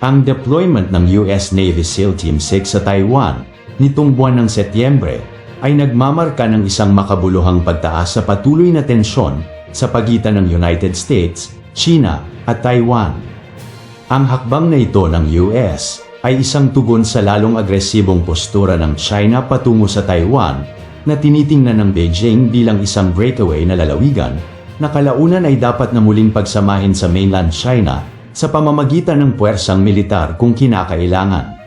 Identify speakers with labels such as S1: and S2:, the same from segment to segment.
S1: Ang deployment ng US Navy SEAL Team 6 sa Taiwan nitong buwan ng Setyembre ay nagmamarka ng isang makabuluhang pagtaas sa patuloy na tensyon sa pagitan ng United States, China at Taiwan. Ang hakbang na ito ng US ay isang tugon sa lalong agresibong postura ng China patungo sa Taiwan na tinitingnan ng Beijing bilang isang breakaway na lalawigan na kalaunan ay dapat na muling pagsamahin sa mainland China sa pamamagitan ng puwersang militar kung kinakailangan.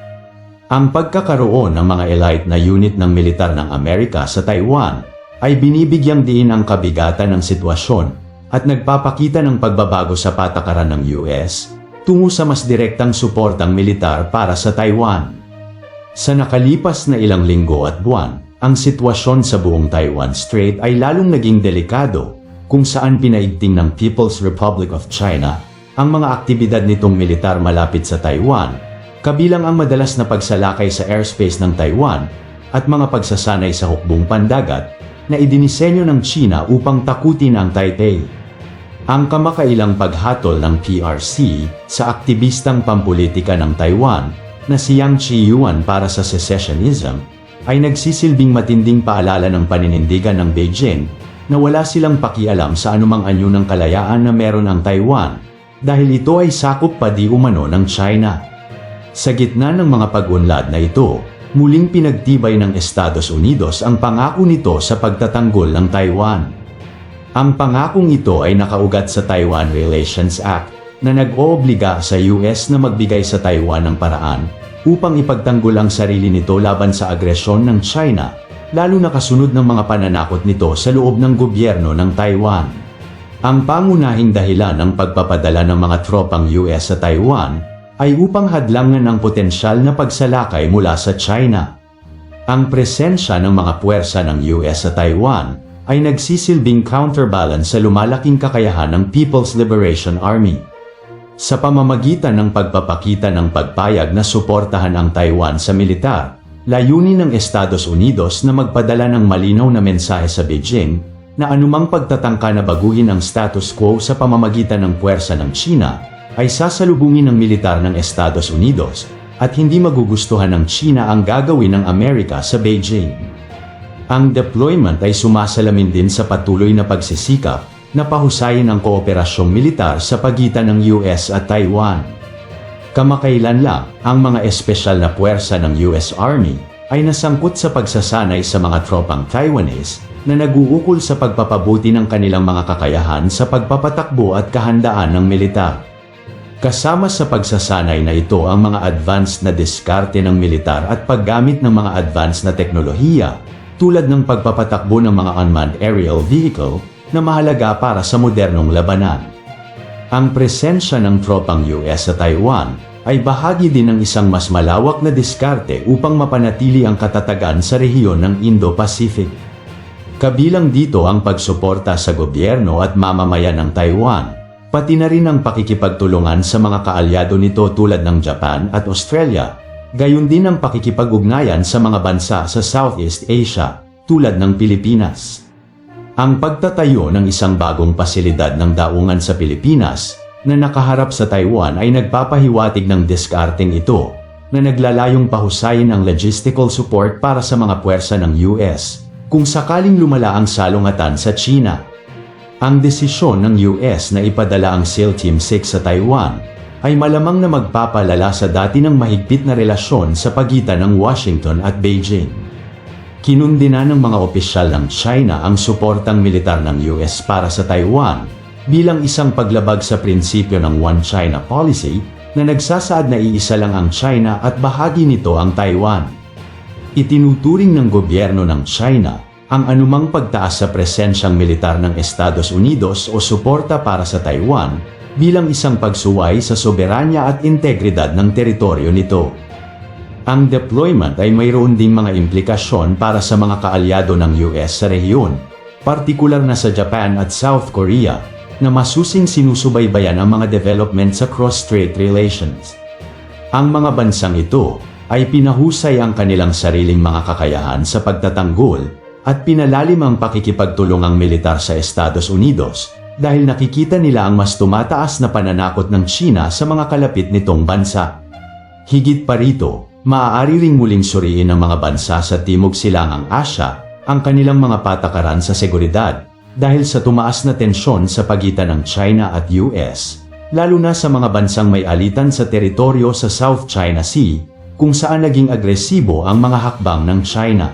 S1: Ang pagkakaroon ng mga elite na unit ng militar ng Amerika sa Taiwan ay binibigyang diin ang kabigatan ng sitwasyon at nagpapakita ng pagbabago sa patakaran ng US tungo sa mas direktang suportang militar para sa Taiwan. Sa nakalipas na ilang linggo at buwan, ang sitwasyon sa buong Taiwan Strait ay lalong naging delikado kung saan pinaigting ng People's Republic of China ang mga aktibidad nitong militar malapit sa Taiwan, kabilang ang madalas na pagsalakay sa airspace ng Taiwan at mga pagsasanay sa hukbong pandagat na idinisenyo ng China upang takutin ang Taipei. Ang kamakailang paghatol ng PRC sa aktivistang pampolitika ng Taiwan na si Yang Chi-yuan para sa secessionism ay nagsisilbing matinding paalala ng paninindigan ng Beijing na wala silang pakialam sa anumang anyo ng kalayaan na meron ang Taiwan dahil ito ay sakop pa di umano ng China. Sa gitna ng mga pag-unlad na ito, muling pinagtibay ng Estados Unidos ang pangako nito sa pagtatanggol ng Taiwan. Ang pangakong ito ay nakaugat sa Taiwan Relations Act na nag-oobliga sa US na magbigay sa Taiwan ng paraan upang ipagtanggol ang sarili nito laban sa agresyon ng China, lalo na kasunod ng mga pananakot nito sa loob ng gobyerno ng Taiwan. Ang pangunahing dahilan ng pagpapadala ng mga tropang US sa Taiwan ay upang hadlangan ang potensyal na pagsalakay mula sa China. Ang presensya ng mga puwersa ng US sa Taiwan ay nagsisilbing counterbalance sa lumalaking kakayahan ng People's Liberation Army. Sa pamamagitan ng pagpapakita ng pagpayag na suportahan ang Taiwan sa militar, layunin ng Estados Unidos na magpadala ng malinaw na mensahe sa Beijing na anumang pagtatangka na baguhin ang status quo sa pamamagitan ng puwersa ng China ay sasalubungin ng militar ng Estados Unidos at hindi magugustuhan ng China ang gagawin ng Amerika sa Beijing. Ang deployment ay sumasalamin din sa patuloy na pagsisikap na pahusayin ang kooperasyong militar sa pagitan ng US at Taiwan. Kamakailan lang, ang mga espesyal na puwersa ng US Army ay nasangkot sa pagsasanay sa mga tropang Taiwanese na naguukol sa pagpapabuti ng kanilang mga kakayahan sa pagpapatakbo at kahandaan ng militar. Kasama sa pagsasanay na ito ang mga advanced na diskarte ng militar at paggamit ng mga advanced na teknolohiya tulad ng pagpapatakbo ng mga unmanned aerial vehicle na mahalaga para sa modernong labanan. Ang presensya ng tropang US sa Taiwan ay bahagi din ng isang mas malawak na diskarte upang mapanatili ang katatagan sa rehiyon ng Indo-Pacific. Kabilang dito ang pagsuporta sa gobyerno at mamamayan ng Taiwan, pati na rin ang pakikipagtulungan sa mga kaalyado nito tulad ng Japan at Australia, gayon din ang pakikipag-ugnayan sa mga bansa sa Southeast Asia, tulad ng Pilipinas. Ang pagtatayo ng isang bagong pasilidad ng daungan sa Pilipinas na nakaharap sa Taiwan ay nagpapahiwatig ng diskarteng ito na naglalayong pahusayin ang logistical support para sa mga puwersa ng US kung sakaling lumala ang salungatan sa China. Ang desisyon ng US na ipadala ang SEAL Team 6 sa Taiwan ay malamang na magpapalala sa dati ng mahigpit na relasyon sa pagitan ng Washington at Beijing. Kinundina ng mga opisyal ng China ang suportang militar ng US para sa Taiwan bilang isang paglabag sa prinsipyo ng One China Policy na nagsasaad na iisa lang ang China at bahagi nito ang Taiwan. Itinuturing ng gobyerno ng China ang anumang pagtaas sa presensyang militar ng Estados Unidos o suporta para sa Taiwan bilang isang pagsuway sa soberanya at integridad ng teritoryo nito. Ang deployment ay mayroon ding mga implikasyon para sa mga kaalyado ng US sa rehiyon, partikular na sa Japan at South Korea, na masusing sinusubaybayan ang mga development sa cross-strait relations. Ang mga bansang ito ay pinahusay ang kanilang sariling mga kakayahan sa pagtatanggol at pinalalim ang pakikipagtulungang militar sa Estados Unidos dahil nakikita nila ang mas tumataas na pananakot ng China sa mga kalapit nitong bansa. Higit pa rito, maaari ring muling suriin ng mga bansa sa Timog Silangang Asya ang kanilang mga patakaran sa seguridad dahil sa tumaas na tensyon sa pagitan ng China at US, lalo na sa mga bansang may alitan sa teritoryo sa South China Sea kung saan naging agresibo ang mga hakbang ng China.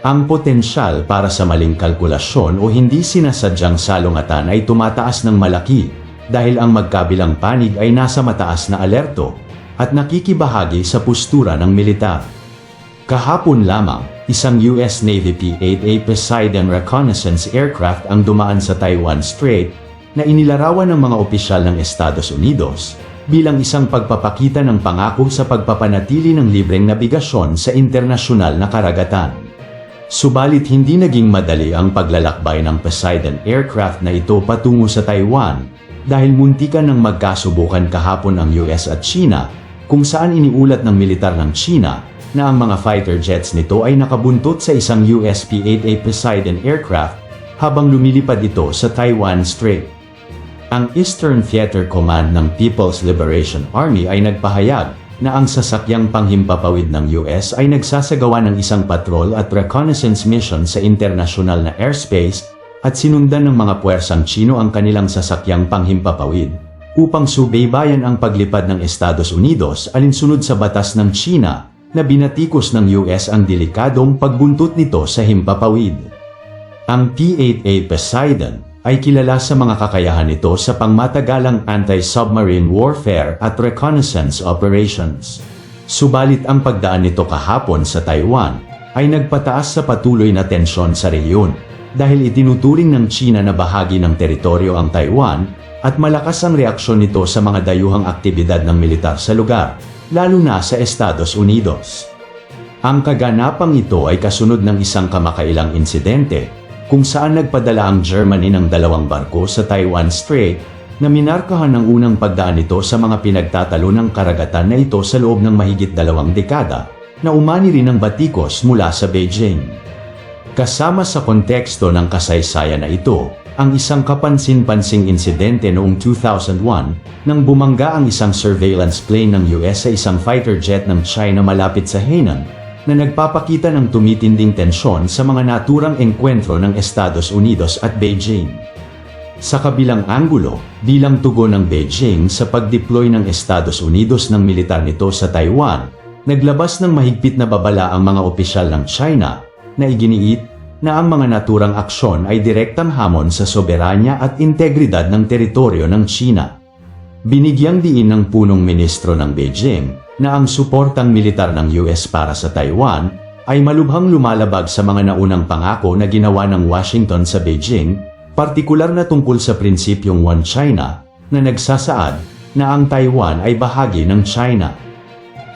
S1: Ang potensyal para sa maling kalkulasyon o hindi sinasadyang salungatan ay tumataas ng malaki dahil ang magkabilang panig ay nasa mataas na alerto at nakikibahagi sa postura ng militar. Kahapon lamang, isang US Navy P-8A Poseidon reconnaissance aircraft ang dumaan sa Taiwan Strait na inilarawan ng mga opisyal ng Estados Unidos bilang isang pagpapakita ng pangako sa pagpapanatili ng libreng nabigasyon sa internasyonal na karagatan. Subalit hindi naging madali ang paglalakbay ng Poseidon aircraft na ito patungo sa Taiwan dahil muntikan ng magkasubukan kahapon ang US at China kung saan iniulat ng militar ng China na ang mga fighter jets nito ay nakabuntot sa isang US P-8A Poseidon aircraft habang lumilipad ito sa Taiwan Strait. Ang Eastern Theater Command ng People's Liberation Army ay nagpahayag na ang sasakyang panghimpapawid ng US ay nagsasagawa ng isang patrol at reconnaissance mission sa international na airspace at sinundan ng mga puwersang Chino ang kanilang sasakyang panghimpapawid upang subaybayan ang paglipad ng Estados Unidos alinsunod sa batas ng China na binatikos ng US ang delikadong pagbuntot nito sa himpapawid. Ang P-8A Poseidon ay kilala sa mga kakayahan nito sa pangmatagalang anti-submarine warfare at reconnaissance operations. Subalit ang pagdaan nito kahapon sa Taiwan ay nagpataas sa patuloy na tensyon sa rehiyon dahil itinuturing ng China na bahagi ng teritoryo ang Taiwan at malakas ang reaksyon nito sa mga dayuhang aktibidad ng militar sa lugar, lalo na sa Estados Unidos. Ang kaganapang ito ay kasunod ng isang kamakailang insidente kung saan nagpadala ang Germany ng dalawang barko sa Taiwan Strait na minarkahan ng unang pagdaan nito sa mga pinagtatalo ng karagatan na ito sa loob ng mahigit dalawang dekada na umani rin ng batikos mula sa Beijing. Kasama sa konteksto ng kasaysayan na ito, ang isang kapansin-pansing insidente noong 2001 nang bumangga ang isang surveillance plane ng US sa isang fighter jet ng China malapit sa Hainan na nagpapakita ng tumitinding tensyon sa mga naturang engkwentro ng Estados Unidos at Beijing. Sa kabilang anggulo, bilang tugon ng Beijing sa pag-deploy ng Estados Unidos ng militar nito sa Taiwan, naglabas ng mahigpit na babala ang mga opisyal ng China na iginiit na ang mga naturang aksyon ay direktang hamon sa soberanya at integridad ng teritoryo ng China. Binigyang diin ng punong ministro ng Beijing na ang suportang militar ng US para sa Taiwan ay malubhang lumalabag sa mga naunang pangako na ginawa ng Washington sa Beijing, partikular na tungkol sa prinsipyong One China na nagsasaad na ang Taiwan ay bahagi ng China.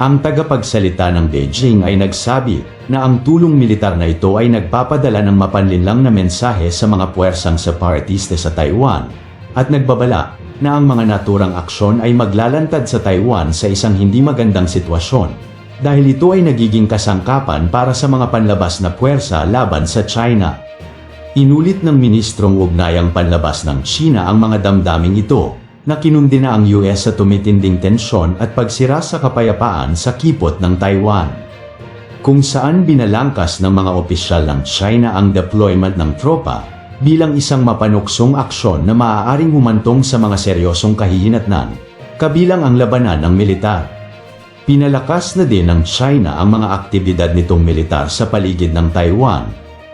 S1: Ang tagapagsalita ng Beijing ay nagsabi na ang tulong militar na ito ay nagpapadala ng mapanlinlang na mensahe sa mga puwersang separatiste sa Taiwan at nagbabala na ang mga naturang aksyon ay maglalantad sa Taiwan sa isang hindi magandang sitwasyon dahil ito ay nagiging kasangkapan para sa mga panlabas na puwersa laban sa China. Inulit ng Ministrong Ugnayang Panlabas ng China ang mga damdaming ito na kinundi na ang US sa tumitinding tensyon at pagsira sa kapayapaan sa kipot ng Taiwan. Kung saan binalangkas ng mga opisyal ng China ang deployment ng tropa bilang isang mapanuksong aksyon na maaaring humantong sa mga seryosong kahihinatnan, kabilang ang labanan ng militar. Pinalakas na din ng China ang mga aktibidad nitong militar sa paligid ng Taiwan,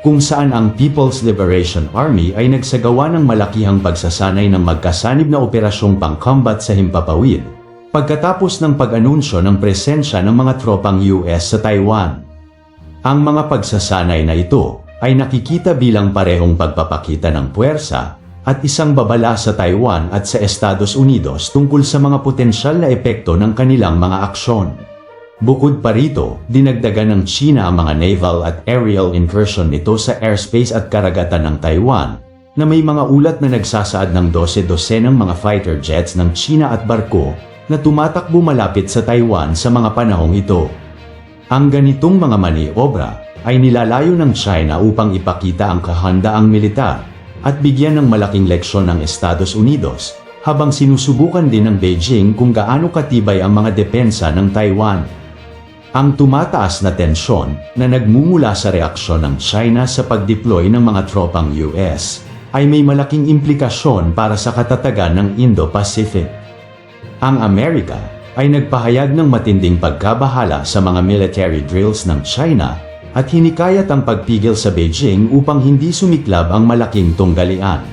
S1: kung saan ang People's Liberation Army ay nagsagawa ng malakihang pagsasanay ng magkasanib na operasyong pang-combat sa Himpapawid, pagkatapos ng pag-anunsyo ng presensya ng mga tropang US sa Taiwan. Ang mga pagsasanay na ito ay nakikita bilang parehong pagpapakita ng puwersa at isang babala sa Taiwan at sa Estados Unidos tungkol sa mga potensyal na epekto ng kanilang mga aksyon. Bukod pa rito, dinagdagan ng China ang mga naval at aerial incursion nito sa airspace at karagatan ng Taiwan, na may mga ulat na nagsasaad ng 12-12 ng mga fighter jets ng China at barko na tumatakbo malapit sa Taiwan sa mga panahong ito. Ang ganitong mga maniobra ay nilalayo ng China upang ipakita ang kahandaang militar at bigyan ng malaking leksyon ng Estados Unidos habang sinusubukan din ng Beijing kung gaano katibay ang mga depensa ng Taiwan. Ang tumataas na tensyon na nagmumula sa reaksyon ng China sa pag-deploy ng mga tropang US ay may malaking implikasyon para sa katatagan ng Indo-Pacific. Ang Amerika ay nagpahayag ng matinding pagkabahala sa mga military drills ng China at hinikayat ang pagpigil sa Beijing upang hindi sumiklab ang malaking tunggalian.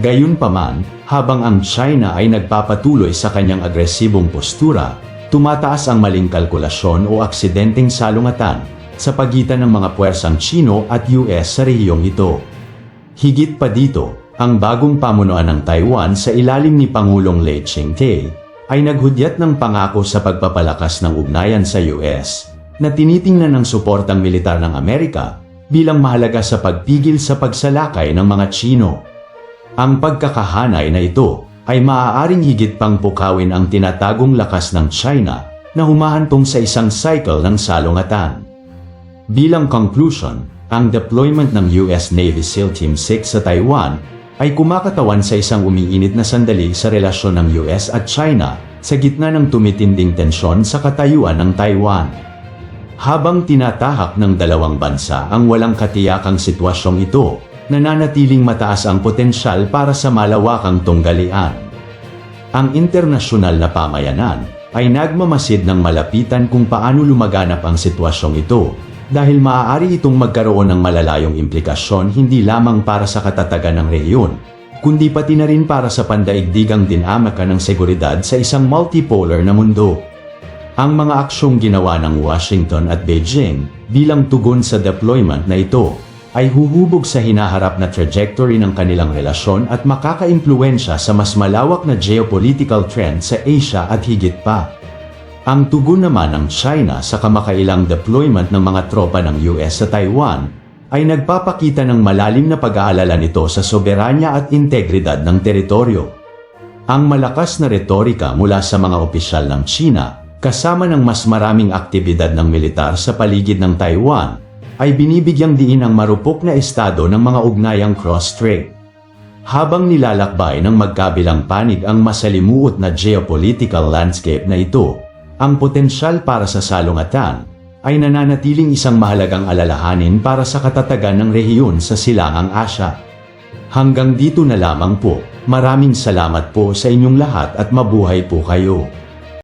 S1: Gayunpaman, habang ang China ay nagpapatuloy sa kanyang agresibong postura, tumataas ang maling kalkulasyon o aksidenteng salungatan sa pagitan ng mga puwersang Chino at US sa rehiyong ito. Higit pa dito, ang bagong pamunuan ng Taiwan sa ilalim ni Pangulong Lee Ching-te ay naghudyat ng pangako sa pagpapalakas ng ugnayan sa US na tinitingnan ng suportang militar ng Amerika bilang mahalaga sa pagpigil sa pagsalakay ng mga Chino. Ang pagkakahanay na ito ay maaaring higit pang pukawin ang tinatagong lakas ng China na humahantong sa isang cycle ng salungatan. Bilang conclusion, ang deployment ng US Navy SEAL Team 6 sa Taiwan ay kumakatawan sa isang umiinit na sandali sa relasyon ng US at China sa gitna ng tumitinding tensyon sa katayuan ng Taiwan. Habang tinatahak ng dalawang bansa ang walang katiyakang sitwasyong ito, nananatiling mataas ang potensyal para sa malawakang tunggalian. Ang internasyonal na pamayanan ay nagmamasid ng malapitan kung paano lumaganap ang sitwasyong ito dahil maaari itong magkaroon ng malalayong implikasyon hindi lamang para sa katatagan ng rehiyon, kundi pati na rin para sa pandaigdigang dinamika ng seguridad sa isang multipolar na mundo. Ang mga aksyong ginawa ng Washington at Beijing bilang tugon sa deployment na ito ay huhubog sa hinaharap na trajectory ng kanilang relasyon at makakaimpluensya sa mas malawak na geopolitical trend sa Asia at higit pa. Ang tugon naman ng China sa kamakailang deployment ng mga tropa ng US sa Taiwan ay nagpapakita ng malalim na pag-aalala nito sa soberanya at integridad ng teritoryo. Ang malakas na retorika mula sa mga opisyal ng China kasama ng mas maraming aktibidad ng militar sa paligid ng Taiwan ay binibigyang diin ang marupok na estado ng mga ugnayang cross-strait. Habang nilalakbay ng magkabilang panig ang masalimuot na geopolitical landscape na ito, ang potensyal para sa salungatan ay nananatiling isang mahalagang alalahanin para sa katatagan ng rehiyon sa Silangang Asya. Hanggang dito na lamang po, maraming salamat po sa inyong lahat at mabuhay po kayo.